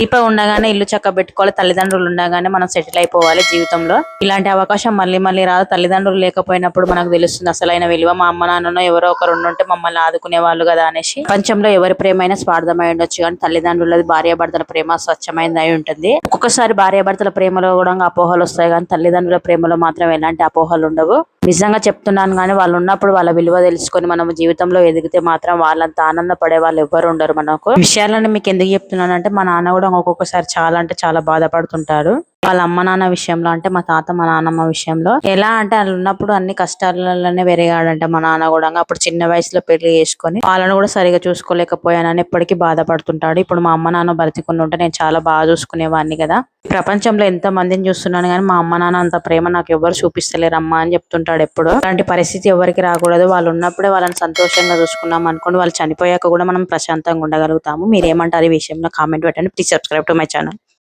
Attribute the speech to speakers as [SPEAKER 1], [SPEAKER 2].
[SPEAKER 1] దీప ఉండగానే ఇల్లు చక్క పెట్టుకోవాలి తల్లిదండ్రులు ఉండగానే మనం సెటిల్ అయిపోవాలి జీవితంలో. ఇలాంటి అవకాశం మళ్ళీ మళ్ళీ రాదు. తల్లిదండ్రులు లేకపోయినప్పుడు మనకు తెలుస్తుంది అసలైన విలువ. మా అమ్మ నాన్ననో ఎవరో ఒకరు ఉండుంటే మమ్మల్ని ఆదుకునే వాళ్ళు కదా అనేసి. ప్రపంచంలో ఎవరి ప్రేమైనా స్వార్థమై ఉండొచ్చు కానీ తల్లిదండ్రులది భార్యాభర్తల ప్రేమ స్వచ్ఛమైనది అయి ఉంటుంది. ఒక్కొక్కసారి భార్యాభర్తల ప్రేమలో కూడా అపోహలు వస్తాయి కానీ తల్లిదండ్రుల ప్రేమలో మాత్రం ఎలాంటి అపోహలు ఉండవు. నిజంగా చెప్తున్నాను కానీ వాళ్ళు ఉన్నప్పుడు వాళ్ళ విలువ తెలుసుకొని మనం జీవితంలో ఎదిగితే మాత్రం వాళ్ళంత ఆనందపడే వాళ్ళు ఎవ్వరు ఉండరు మనకు. విషయాలను మీకు ఎందుకు చెప్తున్నానంటే మా నాన్న కూడా ఒక్కొక్కసారి చాలా అంటే చాలా బాధపడుతుంటారు వాళ్ళ అమ్మ నాన్న విషయంలో అంటే మా తాత మా నాన్నమ్మ విషయంలో ఎలా అంటే వాళ్ళు ఉన్నప్పుడు అన్ని కష్టాలలోనే పెరిగాడంట మా నాన్న కూడా. అప్పుడు చిన్న వయసులో పెళ్ళి చేసుకొని వాళ్ళని కూడా సరిగా చూసుకోలేకపోయానని ఎప్పటికీ బాధపడుతుంటాడు. ఇప్పుడు మా అమ్మ నాన్న బ్రతికుని ఉంటే నేను చాలా బాగా చూసుకునేవాడిని కదా. ప్రపంచంలో ఎంత మందిని చూస్తున్నాను కానీ మా అమ్మ నాన్న అంత ప్రేమ నాకు ఎవరు చూపిస్తలేరమ్మా అని చెప్తుంటాడు ఎప్పుడు. అలాంటి పరిస్థితి ఎవరికి రాకూడదు. వాళ్ళు ఉన్నప్పుడే వాళ్ళని సంతోషంగా చూసుకున్నాం అనుకోండి వాళ్ళు చనిపోయాక కూడా మనం ప్రశాంతంగా ఉండగలుగుతాము. మీరు ఏమంటారు ఈ విషయంలో కామెంట్ పెట్టండి. Please subscribe to my channel